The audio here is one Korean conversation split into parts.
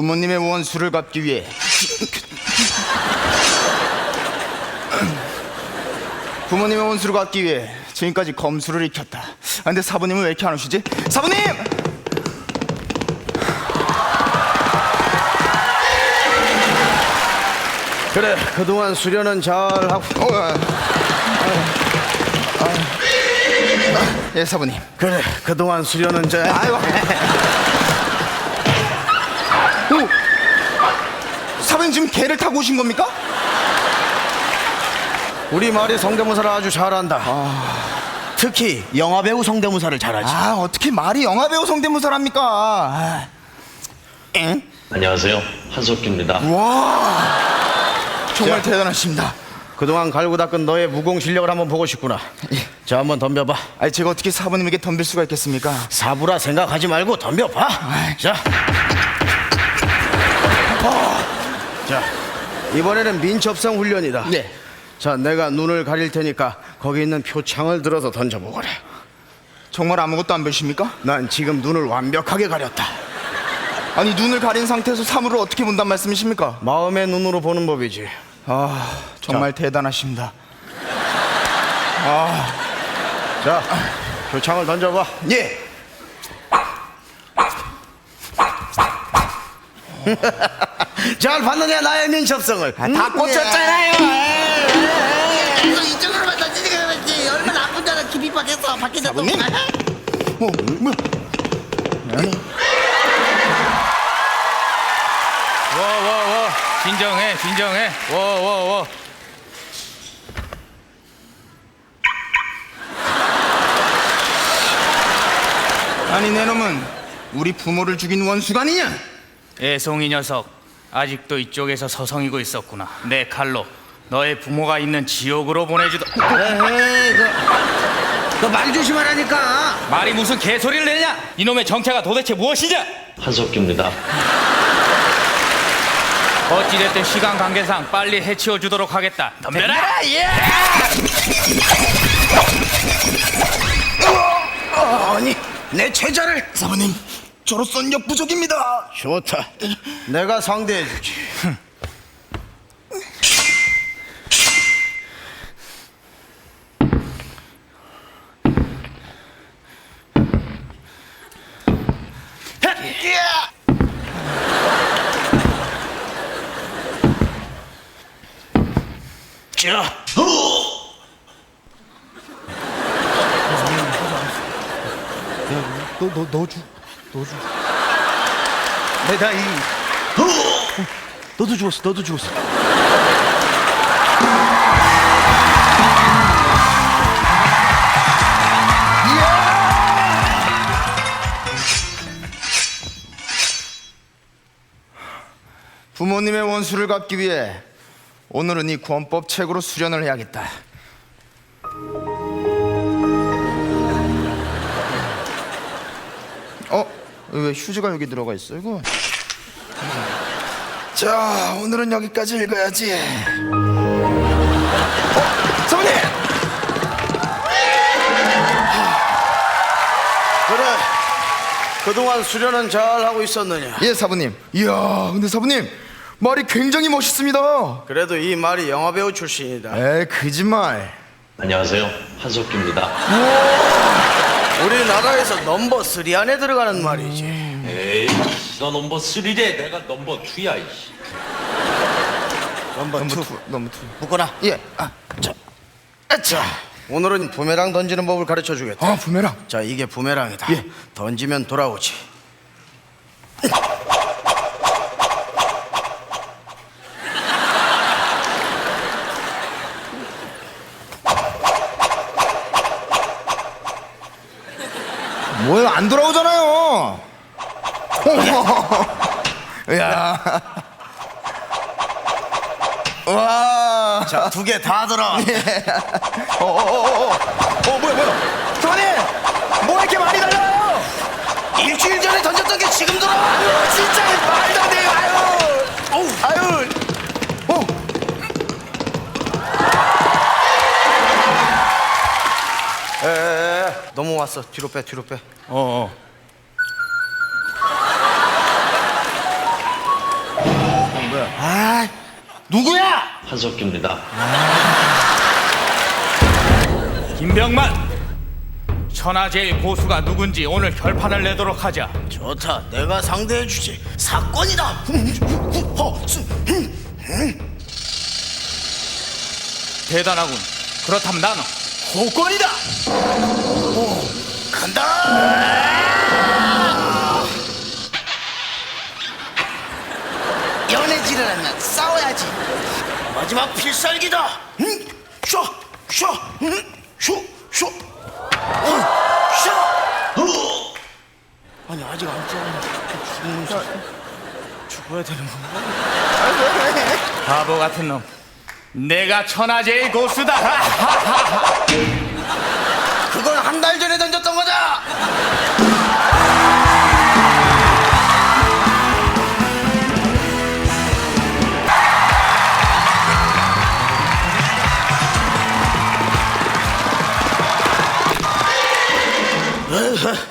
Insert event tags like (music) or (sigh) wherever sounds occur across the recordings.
부모님의 원수를 갚기 위해 부모님의 원수를 갚기 위해 지금까지 검수를 익혔다. 아, 근데 사부님은 왜 이렇게 안 오시지? 사부님! 그래 그동안 수련은 잘 하고 어, 아, 아, 아, 예, 사부님. 그래 그동안 수련은 잘 아이고. 사부님 지금 개를 타고 오신 겁니까? 우리 말이 성대모사를 아주 잘한다 특히 영화배우 성대모사를 잘하지 아, 어떻게 말이 영화배우 성대모사랍니까? 아, 엥? 안녕하세요. 한석규입니다. 와, 정말 자. 대단하십니다. 그동안 갈고 닦은 너의 무공 실력을 한번 보고 싶구나 자 한번 덤벼봐 아니 제가 어떻게 사부님에게 덤빌 수가 있겠습니까? 사부라 생각하지 말고 덤벼봐 자. 자 이번에는 민첩성 훈련이다 네. 자 내가 눈을 가릴 테니까 거기 있는 표창을 들어서 던져보거라 정말 아무것도 안 보십니까? 난 지금 눈을 완벽하게 가렸다 아니 눈을 가린 상태에서 사물을 어떻게 본단 말씀이십니까? 마음의 눈으로 보는 법이지 아, 정말 대단하십니다. 자 표창을 던져봐 예. (laughs) 잘 봤느냐 나의 민첩성을. 아, 다 꽂혔잖아요. 이거 이쪽으로 만나 그렇지 얼마나 아픈 줄 알아. 깊이 밖에서 밖에서 또 사부님? 어, 뭐야? 워워워. 진정해 진정해. 워워워. 아니 내 놈은 우리 부모를 죽인 원수가 아니냐? 애송이 녀석 아직도 이쪽에서 서성이고 있었구나. 내 칼로 너의 부모가 있는 지옥으로 보내주다 에헤이 그말 조심하라니까. 말이 무슨 개소리를 내냐? 이놈의 정체가 도대체 무엇이냐? 한석규입니다. 어찌됐든 시간 관계상 빨리 해치워 주도록 하겠다. 덤벼라 아니 내 제자를. 사부님, 저로선 역부족입니다. 좋다. 내가 상대해주지 자, 너너 너주 너주. 내가 이 너도 죽었어, 너도 죽었어. 부모님의 원수를 갚기 위해 오늘은 이 구원법 책으로 수련을 해야겠다. 어? 왜 휴지가 여기 들어가 있어 이거? (laughs) 자, 오늘은 여기까지 읽어야지. 어, 사모님! 그래, 그동안 수련은 잘 하고 있었느냐? 예, 사부님. 이야, 근데 사부님 말이 굉장히 멋있습니다. 그래도 이 말이 영화배우 출신이다. 에, 거짓말. 안녕하세요. 한석규입니다. 우 리나라에서 넘버 3 안에 들어가는 말이지. 에이, 너 넘버 3래. 내가 넘버 2야, 이씨. 넘버 너무 2. 투, 너무 투. 묶어라. 예, 아, 자, 자, 오늘은 부메랑 던지는 법을 가르쳐 주겠다. 아, 부메랑. 자, 이게 부메랑이다. 예. 던지면 돌아오지. 뭐야, 안 돌아오잖아요. (laughs) 야, 와, 자, 두 개 다 들어. (laughs) 어, 어, 어, 어, 어, 뭐야, 뭐야, 사모님, 뭐 이렇게 많이 달라요? 일주일 전에 던졌던 게 지금 돌아. 아유, 진짜 말도 안 돼요, 아유, 왔어. 뒤로 빼, 뒤로 빼. 어어 누구야? 한석규입니다. 김병만 천하제일 고수가 누군지 오늘 결판을 내도록 하자 좋다. 내가 상대해 주지. 사건이다. 대단하군 그렇다면 나는 호권이다. 마지막 필살기다. 응? 쇼, 쇼, 응? 쇼, 쇼, 어, 쇼. 어. 아니 아직 안 싸웠는데 죽어야 되는 건가? 바보 같은 놈 내가 천하제일 고수다 (laughs)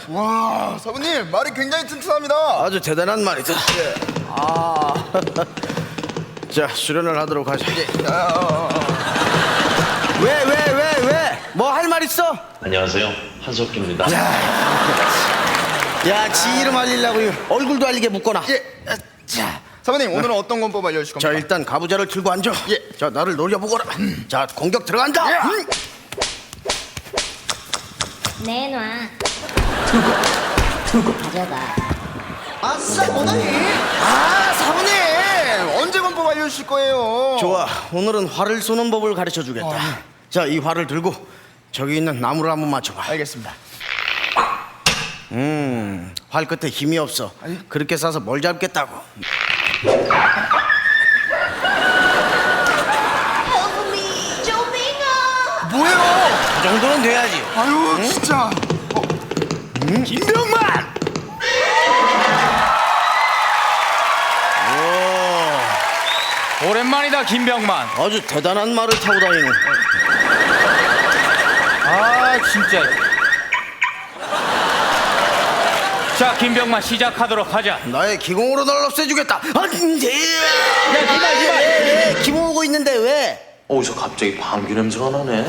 와 사부님 말이 굉장히 튼튼합니다 아주 대단한 말이다. 아. (laughs) 자, 수련을 하도록 하자. 왜, 왜, 왜, 왜? 뭐 할 말 있어? 안녕하세요. 한석규입니다. 야, 지 이름 알리려고 이 얼굴도 알리게 묶거나. 예 아, 자 사부님 오늘은 어떤 권법 알려주실 자, 겁니까? 일단 가부좌를 들고 앉아. 예. 자, 나를 노려보거라. 자, 공격 들어간다. 음. 내놔. 두고 가져가. 아싸 뭐다니 아 사부님 언제 권법 알려주실 거예요 좋아, 오늘은 활을 쏘는 법을 가르쳐 주겠다. 자, 이 활을 들고 저기 있는 나무를 한번 맞춰봐. 알겠습니다 음, 활 끝에 힘이 없어. 그렇게 쏴서 뭘 잡겠다고. Me, 조빙아. 뭐예요 그 정도는 돼야지. 아유 진짜 김병만! 오, 오랜만이다 김병만 아주 대단한 말을 타고 다니는. 아 진짜 자 김병만 시작하도록 하자 나의 기공으로 널 없애주겠다. 안 돼! 야 기다 기다 왜, 왜? 기모 오고 있는데 왜? 어디서 갑자기 방귀 냄새가 나네.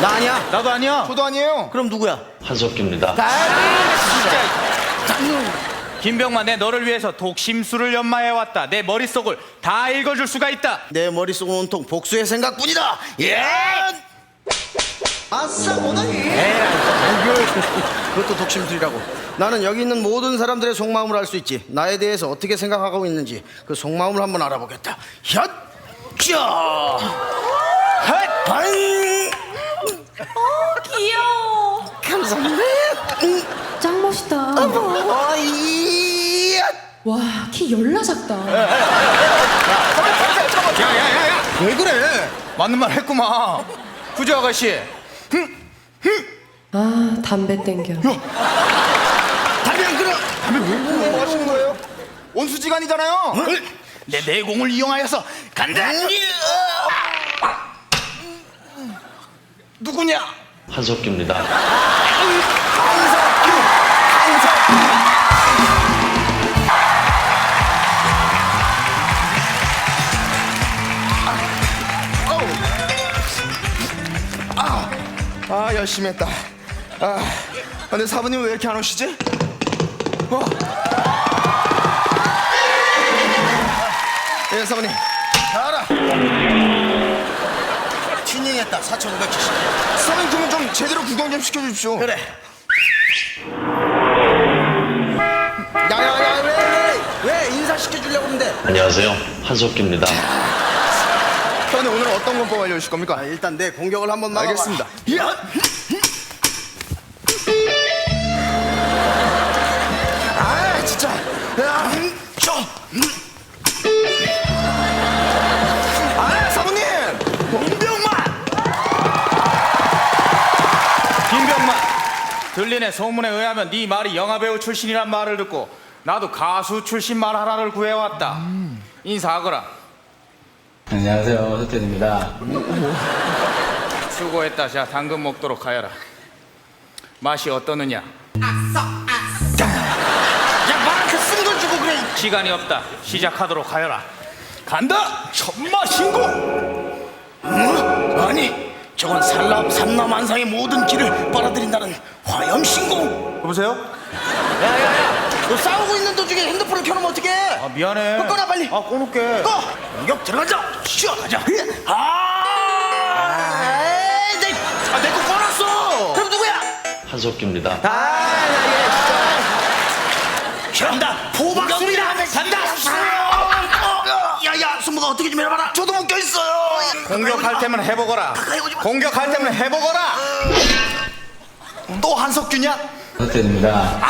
나 아니야? 나도 아니야 저도 아니에요 그럼 누구야? 한석규입니다. 김병만 내 너를 위해서 독심술을 연마해 왔다 내 머릿속을 다 읽어줄 수가 있다 내 머릿속은 온통 복수의 생각뿐이다. 예! 아싸 뭐다니 그것도 독심술이라고. 나는 여기 있는 모든 사람들의 속마음을 알 수 있지. 나에 대해서 어떻게 생각하고 있는지 그 속마음을 한번 알아보겠다. 혓! 자! 핫! 방! 귀여워. 감사합니다. 음, 짱 멋있다. 어 이! 와, 키 열나 작다. 야야야야 왜 그래? 맞는 말 했구만 구조 아가씨 아, 담배 땡겨. 담배 안 끊어! 뭐 하시는 거예요? 온수지간이잖아요 내 내공을 이용하여서 간다 누구냐 한석규입니다. 아 열심히 했다 아 근데 사부님 왜 이렇게 안 오시지? 와. 예 사부님 가라! 4,570. 사부님 그러면 좀 제대로 구경 좀 시켜주십시오 그래. 야야야 왜 왜? 왜 인사 시켜주려고 그러는데? 안녕하세요. 한석규입니다. 사부님 오늘 어떤 권법 알려주실 겁니까? 아, 일단 내 공격을 한번 막아봐. 알겠습니다 야! 아 진짜 야! 음, 저! 아 들리네. 소문에 의하면 네 말이 영화배우 출신이란 말을 듣고 나도 가수 출신 말 하나를 구해왔다. 인사하거라. 안녕하세요, 서태입니다. 수고했다. 자 당근 먹도록 하여라. 맛이 어떠느냐? 야, 마크 쓴걸 주고 그래. 시간이 없다. 시작하도록 하여라. 간다! 천마 신고! 어? 아니 저건 살람 삼남 한상의 모든 길을 빨아들인다는 화염신공 여보세요? 야야야. 너 싸우고 있는 도중에 핸드폰을 켜놓으면 어떡해? 아 미안해. 꺼놔, 빨리. 아 꺼놓게. 꺼! 공격 들어가자. 쉬어 가자. 아! 에이, 내, 아, 내거 꺼놨어. 그럼 누구야? 한석규입니다. 간다. 포박술이다. 간다. 야야 승부가 어떻게 좀 해봐라. 저도 묶여 있어요. 공격할 때면 해보거라. 공격할 때면 해보거라 또 한석규냐? 서태입니다